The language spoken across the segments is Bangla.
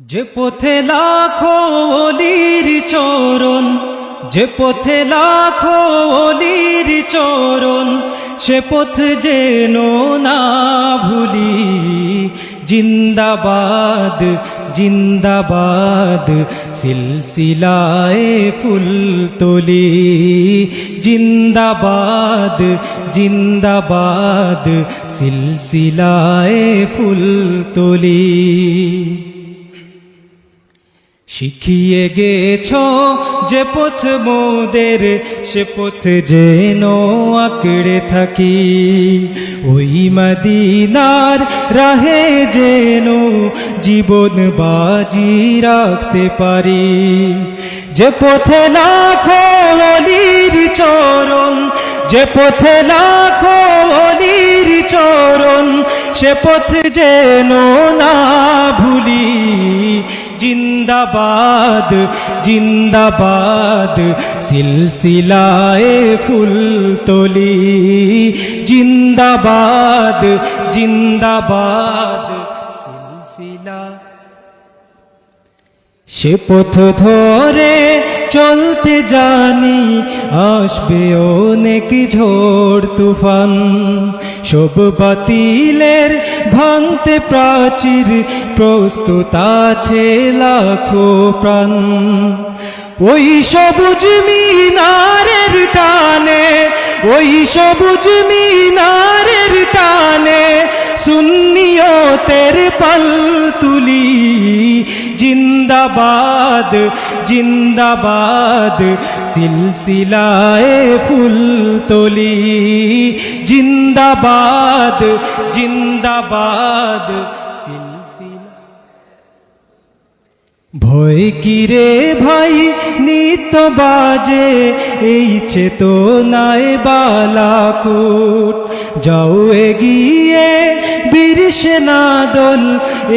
যে পথে লাখো অলির চরণ, যে পথে লাখো অলির চরণ, সে পথ যেন না ভুলি। জিন্দাবাদ জিন্দাবাদ, সিলসিলায় ফুল তোলি। জিন্দাবাদ জিন্দাবাদ, সিলসিলায় ফুল তোলি। শিখিয়ে গেছ যে পথ মোদের, সে পথ যেন আঁকড়ে থাকি। ওই মদিনার রাহে যেন জীবন বাজি রাখতে পারি। যে পথে লাখো অলির চরণ, যে পথে লাখো অলির চরণ, সে পথ যেন না ভুলি। জিন্দাবাদ জিন্দাবাদ, সিলসিলায় ফুল তোলি। জিন্দাবাদ জিন্দাবাদ, সিলসিলা। সে পথ ধরে চলতে জানি, আসবে অনেক ঝড় তুফান। সব বাতিলের ভাঙতে প্রাচীর প্রস্তুত আছে লাখো প্রাণ। ওই সবুজ মিনারের টানে, ওই সবুজ মিনারের টানে সুন্নিয়তের পাল তুলি। জিন্দাবাদ জিন্দাবাদ, সিলসিলায় ফুল তোলি। জিন্দাবাদ জিন্দাবাদ, সিলসিলা। ভয় কিরে ভাই নিত্য বাজে, এই চেতনায় বালাকুট। যাও এগিয়ে সেনা দল,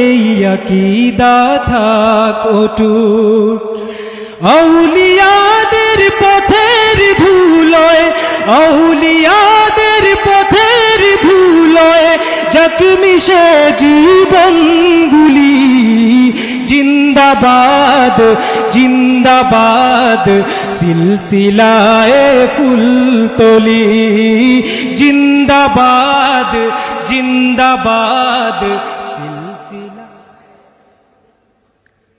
এই আকিদা থাক আউলিয়াদের পথের ধুলোয় আউলিয়াদের পথের ধুলোয় জখমি সে জীবনগুলি। জিন্দাবাদ জিন্দাবাদ, সিলসিলায় ফুল তোলি জিন্দাবাদ জিন্দাবাদ। সিলসিলা।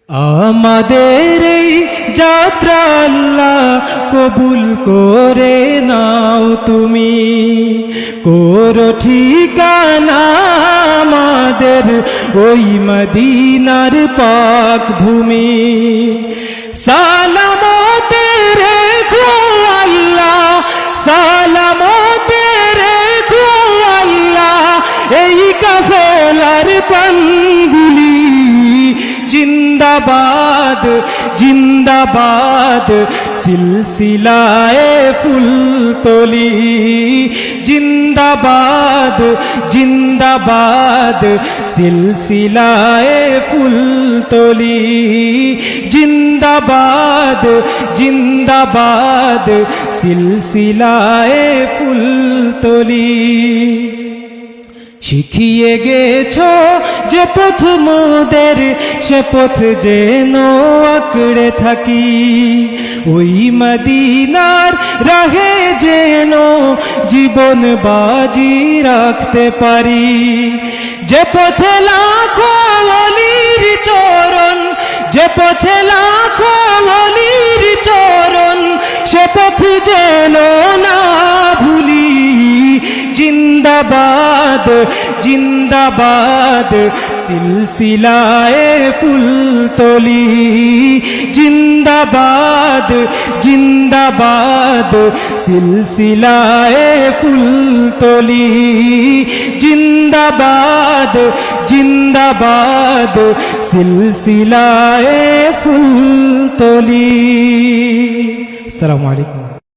আমাদের এই যাত্রা আল্লাহ কবুল করে নাও তুমি। করো ঠিকানা আমাদের ওই মদিনার পাক ভূমি। সালামতে কাফেলার জিন্দাবাদ জিন্দাবাদ, সিলসিলায় ফুল তোলি জিন্দাবাদ জিন্দাবাদ, সিলসিলায় ফুল তোলি জিন্দাবাদ জিন্দাবাদ, সিলসিলায় ফুল তোলি শিখিয়ে গেছ যে পথ মোদের, সে পথ যেন আঁকড়ে থাকি। ওই মদিনার রাহে যেন জীবন বাজি রাখতে পারি। যে পথে লাখো অলির চরণ, যে পথে লাখো অলির জিন্দাবাদ জিন্দাবাদ, সিলসিলায় ফুল তোলি। জিন্দাবাদ জিন্দাবাদ, সিলসিলায় ফুল তোলি। জিন্দাবাদ জিন্দাবাদ, সিলসিলায় ফুল তোলি। আসসালামু